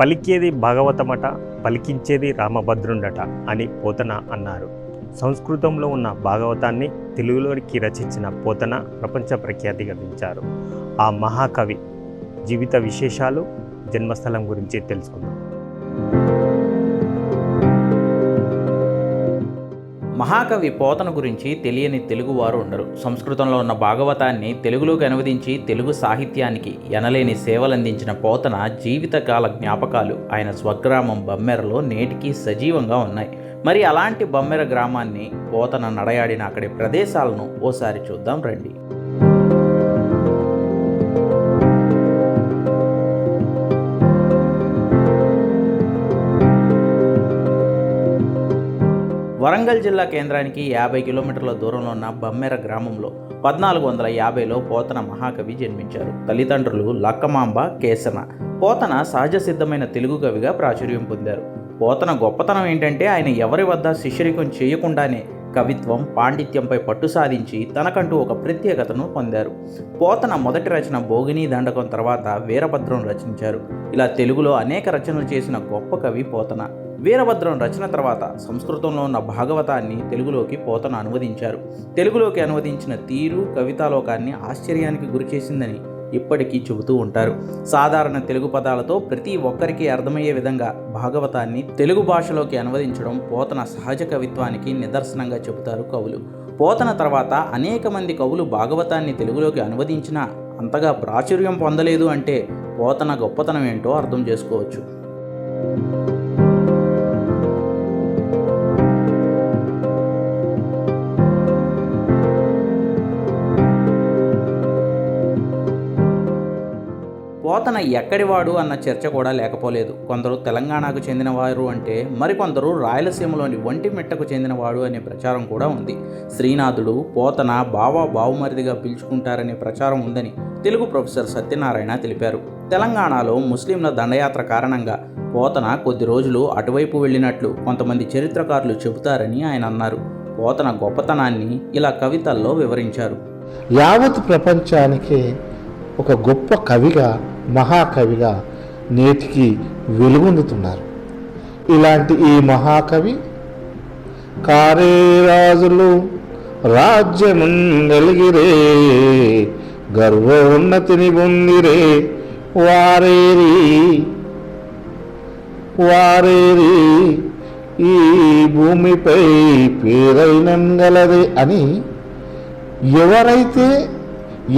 పలికేది భాగవతమట పలికించేది రామభద్రుండట అని పోతన అన్నారు. సంస్కృతంలో ఉన్న భాగవతాన్ని తెలుగులోకి రచించిన పోతన ప్రపంచ ప్రఖ్యాతి గడించారు ఆ మహాకవి జీవిత విశేషాలు జన్మస్థలం గురించి తెలుసుకుందాం. మహాకవి పోతన గురించి తెలియని తెలుగువారు ఉండరు. సంస్కృతంలో ఉన్న భాగవతాన్ని తెలుగులోకి అనువదించి తెలుగు సాహిత్యానికి ఎనలేని సేవలందించిన పోతన జీవితకాల జ్ఞాపకాలు ఆయన స్వగ్రామం బమ్మెరలో నేటికి సజీవంగా ఉన్నాయి. మరి అలాంటి బమ్మెర గ్రామాన్ని పోతన నడయాడిన అక్కడి ప్రదేశాలను ఓసారి చూద్దాం రండి. వరంగల్ జిల్లా కేంద్రానికి యాభై కిలోమీటర్ల దూరంలో ఉన్న బమ్మెర గ్రామంలో పద్నాలుగు వందల యాభైలో పోతన మహాకవి జన్మించారు. తల్లిదండ్రులు లక్కమాంబ కేసన. పోతన సహజ సిద్ధమైన తెలుగు కవిగా ప్రాచుర్యం పొందారు. పోతన గొప్పతనం ఏంటంటే ఆయన ఎవరి వద్ద శిష్యరికం చేయకుండానే కవిత్వం పాండిత్యంపై పట్టు సాధించి తనకంటూ ఒక ప్రత్యేకతను పొందారు. పోతన మొదటి రచన భోగిని దండకం తర్వాత వీరభద్రం రచించారు. ఇలా తెలుగులో అనేక రచనలు చేసిన గొప్ప కవి పోతన. వీరభద్రం రచన తర్వాత సంస్కృతంలో ఉన్న భాగవతాన్ని తెలుగులోకి పోతన అనువదించారు. తెలుగులోకి అనువదించిన తీరు కవితాలోకాన్ని ఆశ్చర్యానికి గురిచేసిందని ఇప్పటికీ చెబుతూ ఉంటారు. సాధారణ తెలుగు పదాలతో ప్రతి ఒక్కరికి అర్థమయ్యే విధంగా భాగవతాన్ని తెలుగు భాషలోకి అనువదించడం పోతన సహజ కవిత్వానికి నిదర్శనంగా చెబుతారు కవులు. పోతన తర్వాత అనేక మంది కవులు భాగవతాన్ని తెలుగులోకి అనువదించినా అంతగా ప్రాచుర్యం పొందలేదు అంటే పోతన గొప్పతనం ఏంటో అర్థం చేసుకోవచ్చు. పోతన ఎక్కడివాడు అన్న చర్చ కూడా లేకపోలేదు. కొందరు తెలంగాణకు చెందినవారు అంటే మరికొందరు రాయలసీమలోని ఒంటిమిట్టకు చెందినవాడు అనే ప్రచారం కూడా ఉంది. శ్రీనాథుడు పోతన బావా బావుమరిదిగా పిలుచుకుంటారనే ప్రచారం ఉందని తెలుగు ప్రొఫెసర్ సత్యనారాయణ తెలిపారు. తెలంగాణలో ముస్లింల దండయాత్ర కారణంగా పోతన కొద్ది రోజులు అటువైపు వెళ్ళినట్లు కొంతమంది చరిత్రకారులు చెబుతారని ఆయన అన్నారు. పోతన గొప్పతనాన్ని ఇలా కవితల్లో వివరించారు. యావత్ ప్రపంచానికి ఒక గొప్ప కవిగా మహాకవిగా నేటికి వెలుగొందుతున్నారు. ఇలాంటి ఈ మహాకవి కారే రాజులు రాజ్యముందలిగిరే గర్వోన్నతిని పొందిరే వారేరి వారేరి ఈ భూమిపై పేరైనంగలదే అని ఎవరైతే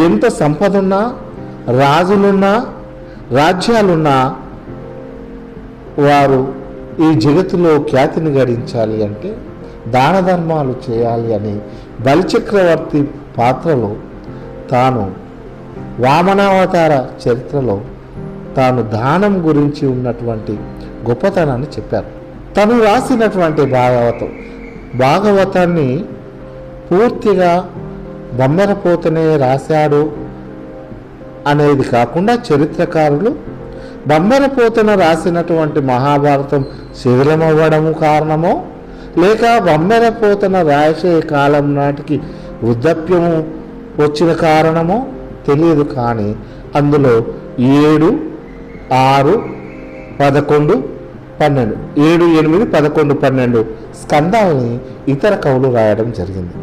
ఎంత సంపదన్నా రాజులున్నా రాజ్యాలున్నా వారు ఈ జగత్తులో ఖ్యాతిని గడించాలి అంటే దాన ధర్మాలు చేయాలి అని బలిచక్రవర్తి పాత్రలో తాను వామనావతార చరిత్రలో తాను దానం గురించి ఉన్నటువంటి గొప్పతనాన్ని చెప్పారు. తను రాసినటువంటి భాగవతం భాగవతాన్ని పూర్తిగా బొమ్మరపోతనే రాశాడు. అనేది కాకుండా చరిత్రకారులు బొమ్మెరపోతన రాసినటువంటి మహాభారతం శిథిలమవ్వడము కారణమో లేక బొమ్మెరపోతన రాసే కాలం నాటికి వృద్ధాప్యము వచ్చిన కారణమో తెలియదు కానీ అందులో ఏడు ఆరు పదకొండు పన్నెండు ఏడు ఎనిమిది పదకొండు పన్నెండు స్కందాలని ఇతర కవులు రాయడం జరిగింది.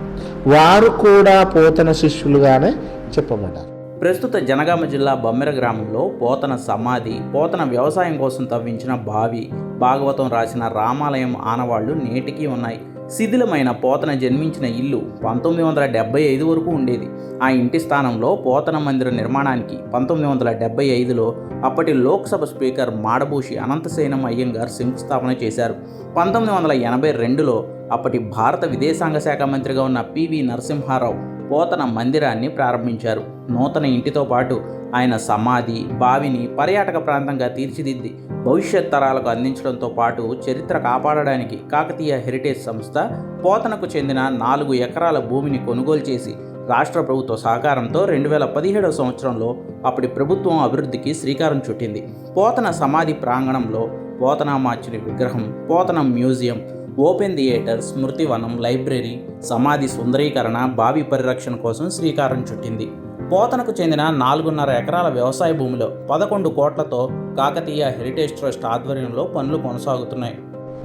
వారు కూడా పోతన శిష్యులుగానే చెప్పబడ్డారు. ప్రస్తుత జనగామ జిల్లా బమ్మెర గ్రామంలో పోతన సమాధి పోతన వ్యవసాయం కోసం తవ్వించిన బావి భాగవతం రాసిన రామాలయం ఆనవాళ్ళు నేటికీ ఉన్నాయి. శిథిలమైన పోతన జన్మించిన ఇల్లు పంతొమ్మిది వందల డెబ్బై ఐదు వరకు ఉండేది. ఆ ఇంటి స్థానంలో పోతన మందిర నిర్మాణానికి పంతొమ్మిది వందల డెబ్బై ఐదులో అప్పటి లోక్సభ స్పీకర్ మాడభూషి అనంతసేనం అయ్యంగార్ శంకుస్థాపన చేశారు. పంతొమ్మిది వందల ఎనభై రెండులో అప్పటి భారత విదేశాంగ శాఖ మంత్రిగా ఉన్న పివి నరసింహారావు పోతన మందిరాన్ని ప్రారంభించారు. నూతన ఇంటితో పాటు ఆయన సమాధి బావిని పర్యాటక ప్రాంతంగా తీర్చిదిద్ది భవిష్యత్ తరాలకు అందించడంతో పాటు చరిత్ర కాపాడడానికి కాకతీయ హెరిటేజ్ సంస్థ పోతనకు చెందిన నాలుగు ఎకరాల భూమిని కొనుగోలు చేసి రాష్ట్ర ప్రభుత్వ సహకారంతో రెండు వేల పదిహేడవ సంవత్సరంలో అప్పటి ప్రభుత్వం అభివృద్ధికి శ్రీకారం చుట్టింది. పోతన సమాధి ప్రాంగణంలో పోతనామాచుని విగ్రహం పోతనం మ్యూజియం ఓపెన్ థియేటర్ స్మృతివనం లైబ్రరీ సమాధి సుందరీకరణ బావి పరిరక్షణ కోసం శ్రీకారం చుట్టింది. పోతనకు చెందిన నాలుగున్నర ఎకరాల వ్యవసాయ భూమిలో పదకొండు కోట్లతో కాకతీయ హెరిటేజ్ ట్రస్ట్ ఆధ్వర్యంలో పనులు కొనసాగుతున్నాయి.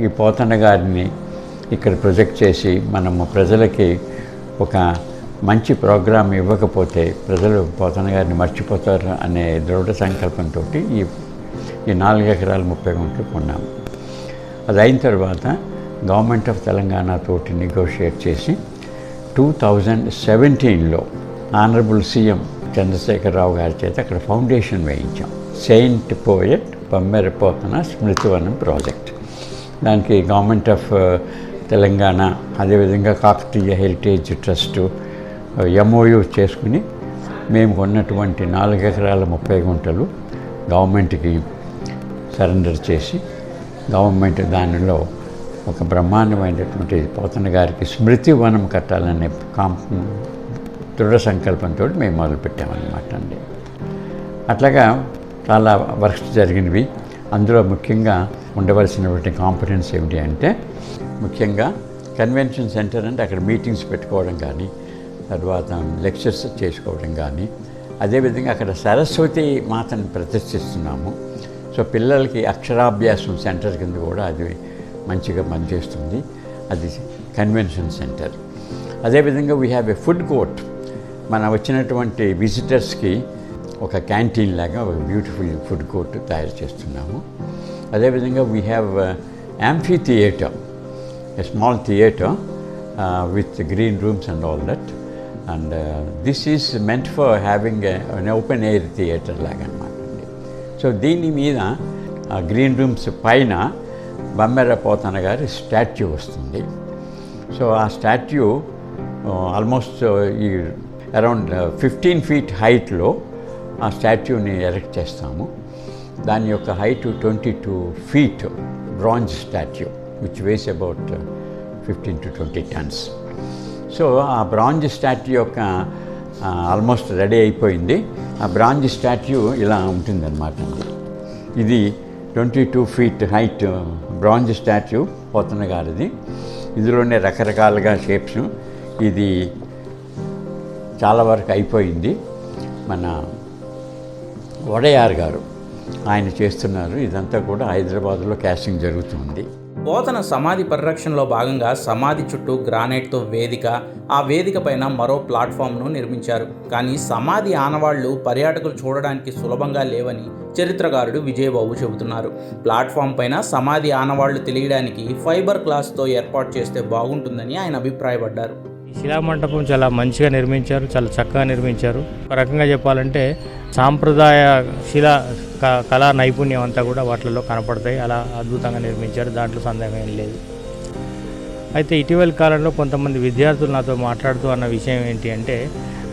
ఈ పోతన గారిని ఇక్కడ ప్రొజెక్ట్ చేసి మనము ప్రజలకి ఒక మంచి ప్రోగ్రాం ఇవ్వకపోతే ప్రజలు పోతన గారిని మర్చిపోతారు అనే దృఢ సంకల్పంతో ఈ ఈ నాలుగు ఎకరాలు ముప్పై గుంట్లు కొన్నాము. అది అయిన తర్వాత గవర్నమెంట్ ఆఫ్ తెలంగాణ తోటి నెగోషియేట్ చేసి టూ థౌజండ్ సెవెంటీన్లో ఆనరబుల్ సీఎం చంద్రశేఖరరావు గారి చేత అక్కడ ఫౌండేషన్ వేయించాం. సెయింట్ పోయట్ బొమ్మెరపోతన స్మృతివనం ప్రాజెక్ట్ దానికి గవర్నమెంట్ ఆఫ్ తెలంగాణ అదేవిధంగా కాకతీయ హెరిటేజ్ ట్రస్టు ఎంఓయు చేసుకుని మేము కొన్నటువంటి నాలుగు ఎకరాల ముప్పై గుంటలు గవర్నమెంట్కి సరెండర్ చేసి గవర్నమెంట్ దానిలో ఒక బ్రహ్మాండమైనటువంటి పోతన గారికి స్మృతి వనం కట్టాలనే కాం దృఢ సంకల్పంతో మేము మొదలుపెట్టామన్నమాట అండి. అట్లాగా చాలా వర్క్స్ జరిగినవి. అందులో ముఖ్యంగా ఉండవలసినటువంటి కాంపిటెన్స్ ఏమిటి అంటే ముఖ్యంగా కన్వెన్షన్ సెంటర్ అంటే అక్కడ మీటింగ్స్ పెట్టుకోవడం కానీ తర్వాత లెక్చర్స్ చేసుకోవడం కానీ అదేవిధంగా అక్కడ సరస్వతి మాతను ప్రతిష్ఠిస్తున్నాము. సో పిల్లలకి అక్షరాభ్యాసం సెంటర్ కింద కూడా అది మంచిగా పనిచేస్తుంది. అది కన్వెన్షన్ సెంటర్ అదేవిధంగా we have a food court మన వచ్చినటువంటి విజిటర్స్కి ఒక క్యాంటీన్ లాగా ఒక బ్యూటిఫుల్ ఫుడ్ కోర్ట్ తయారు చేస్తున్నాము. అదేవిధంగా we have amphitheatre a small theatre with green rooms and all that and this is meant for having an open air theatre లాగా అనమాట సో దీని మీద ఆ గ్రీన్ రూమ్స్ పైన బమ్మెర పోతన గారి స్టాచ్యూ వస్తుంది. సో ఆ స్టాచ్యూ ఆల్మోస్ట్ ఈ అరౌండ్ ఫిఫ్టీన్ ఫీట్ హైట్లో ఆ స్టాచ్యూని ఎరెక్ట్ చేస్తాము. దాని యొక్క height twenty two feet bronze statue which weighs about fifteen to twenty tons. So ఆ బ్రాంజ్ స్టాచ్యూ యొక్క ఆల్మోస్ట్ రెడీ అయిపోయింది. ఆ బ్రాంజ్ స్టాచ్యూ ఇలా ఉంటుందన్నమాట ఇది twenty two feet height bronze statue Pothana గారిది ఇందులోనే రకరకాలుగా షేప్స్. ఇది చాలా వరకు అయిపోయింది. మన వడయార్ గారు ఆయన చేస్తున్నారు. ఇదంతా కూడా హైదరాబాద్లో క్యాస్టింగ్ జరుగుతుంది. పోతన సమాధి పరిరక్షణలో భాగంగా సమాధి చుట్టూ గ్రానైట్తో వేదిక ఆ వేదిక పైన మరో ప్లాట్ఫామ్ను నిర్మించారు. కానీ సమాధి ఆనవాళ్ళు పర్యాటకులు చూడడానికి సులభంగా లేవని చరిత్రకారుడు విజయబాబు చెబుతున్నారు. ప్లాట్ఫామ్ పైన సమాధి ఆనవాళ్ళు తెలియడానికి ఫైబర్ గ్లాస్తో ఏర్పాటు చేస్తే బాగుంటుందని ఆయన అభిప్రాయపడ్డారు. ఈ శిలామంటపం చాలా మంచిగా నిర్మించారు చాలా చక్కగా నిర్మించారు. ఒక రకంగా చెప్పాలంటే సాంప్రదాయ శిలా కళా నైపుణ్యం అంతా కూడా వాటిల్లో కనపడతాయి. అలా అద్భుతంగా నిర్మించారు. దాంట్లో సందేహం ఏం లేదు. అయితే ఇటీవల కాలంలో కొంతమంది విద్యార్థులు నాతో మాట్లాడుతూ అన్న విషయం ఏంటి అంటే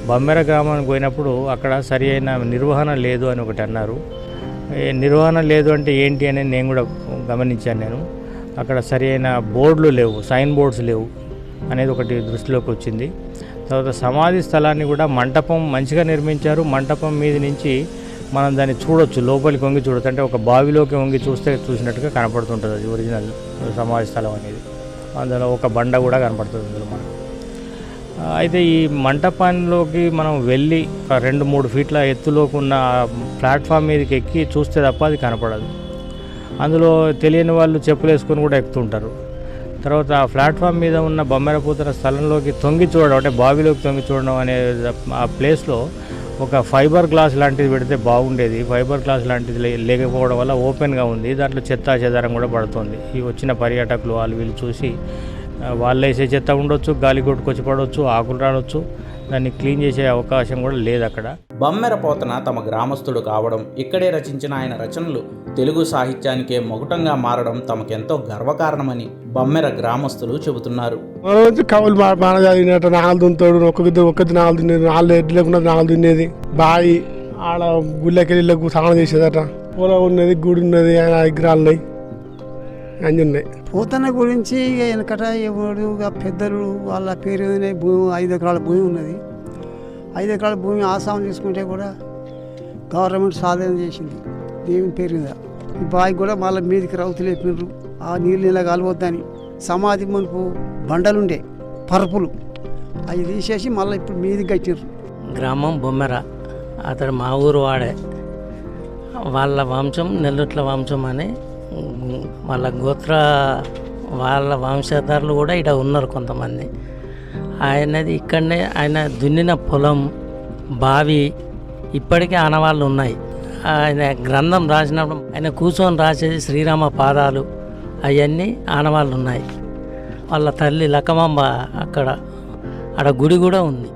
బొమ్మెర గ్రామానికి పోయినప్పుడు అక్కడ సరి అయిన నిర్వహణ లేదు అని ఒకటి అన్నారు. నిర్వహణ లేదు అంటే ఏంటి అని నేను కూడా గమనించాను నేను. అక్కడ సరి అయిన బోర్డులు లేవు సైన్ బోర్డ్స్ లేవు అనేది ఒకటి దృష్టిలోకి వచ్చింది. తర్వాత సమాధి స్థలాన్ని కూడా మంటపం మంచిగా నిర్మించారు. మంటపం మీద నుంచి మనం దాన్ని చూడొచ్చు లోపలికి వంగి చూడొచ్చు. అంటే ఒక బావిలోకి వంగి చూస్తే చూసినట్టుగా కనపడుతుంటుంది అది ఒరిజినల్ సమాధి స్థలం అనేది. అందులో ఒక బండ కూడా కనపడుతుంది అందులో మనకు. అయితే ఈ మంటపంలోకి మనం వెళ్ళి రెండు మూడు ఫీట్ల ఎత్తులోకి ఉన్న ప్లాట్ఫామ్ మీదకి ఎక్కి చూస్తే తప్ప అది కనపడదు. అందులో తెలియని వాళ్ళు చెప్పులు వేసుకొని కూడా ఎక్కుతుంటారు. తర్వాత ఆ ప్లాట్ఫామ్ మీద ఉన్న బొమ్మెరపూతన స్థలంలోకి తొంగి చూడడం అంటే బావిలోకి తొంగి చూడడం అనే ఆ ప్లేస్లో ఒక ఫైబర్ గ్లాస్ లాంటిది పెడితే బాగుండేది. ఫైబర్ గ్లాస్ లాంటిది లే- లేకపోవడం వల్ల ఓపెన్గా ఉంది. దాంట్లో చెత్త చెదారం కూడా పడుతుంది. ఈ వచ్చిన పర్యాటకులు వాళ్ళు వీళ్ళు చూసి వాళ్ళు వేసే చెత్త ఉండొచ్చు గాలి కొట్టుకొచ్చి పడవచ్చు ఆకులు రాడొచ్చు దాన్ని క్లీన్ చేసే అవకాశం కూడా లేదు అక్కడ. బమ్మెర పోతన తమ గ్రామస్తుడు కావడం ఇక్కడే రచించిన ఆయన రచనలు తెలుగు సాహిత్యానికే మొగుటంగా మారడం తమకెంతో గర్వకారణమని బమ్మెర గ్రామస్తులు చెబుతున్నారు. రోజు కవులు బాగా చదివినట్టు నాగలు దున్నుతాడు ఒక్కొక్క ఒక్కది నాగలు దున్నేది నాలుగు ఎడ్లు లేకుండా నాగలు దున్నేది. బావి ఆడ గుళ్ళకి వెళ్ళి ఇళ్ళకు స్నానం చేసేదట. పొలం ఉన్నది గుడి ఉన్నది ఆయన విగ్రహాలు ఉన్నాయి అన్నీ ఉన్నాయి. పోతన గురించి వెనకట ఎవడు పెద్దలు వాళ్ళ పేరు భూమి ఐదు ఎకరాల భూమి ఉన్నది. ఐదు ఎకరాల భూమి ఆసాం తీసుకుంటే కూడా గవర్నమెంట్ సాధన చేసింది. దేవుని పేరు మీద. ఈ బావి కూడా మళ్ళీ మీదకి రౌతు లేపినారు. ఆ నీళ్ళు ఇలా కలవద్దని సమాధి మునుపు బండలుండే పరుపులు. అవి తీసేసి మళ్ళీ ఇప్పుడు మీదికి కట్టినారు గ్రామం బొమ్మెర. అతడు మా ఊరు వాడే. వాళ్ళ వంశం నెల్లూట్ల వంశం అని వాళ్ళ గోత్ర వాళ్ళ వంశధారులు కూడా ఇక్కడ ఉన్నారు కొంతమంది. ఆయనది ఇక్కడనే ఆయన దున్నిన పొలం బావి ఇప్పటికీ ఆనవాళ్ళు ఉన్నాయి. ఆయన గ్రంథం రాసినప్పుడు ఆయన కూర్చొని రాసేది శ్రీరామ పాదాలు అవన్నీ ఆనవాళ్ళు ఉన్నాయి. వాళ్ళ తల్లి లక్కమాంబ అక్కడ అక్కడ గుడి కూడా ఉంది.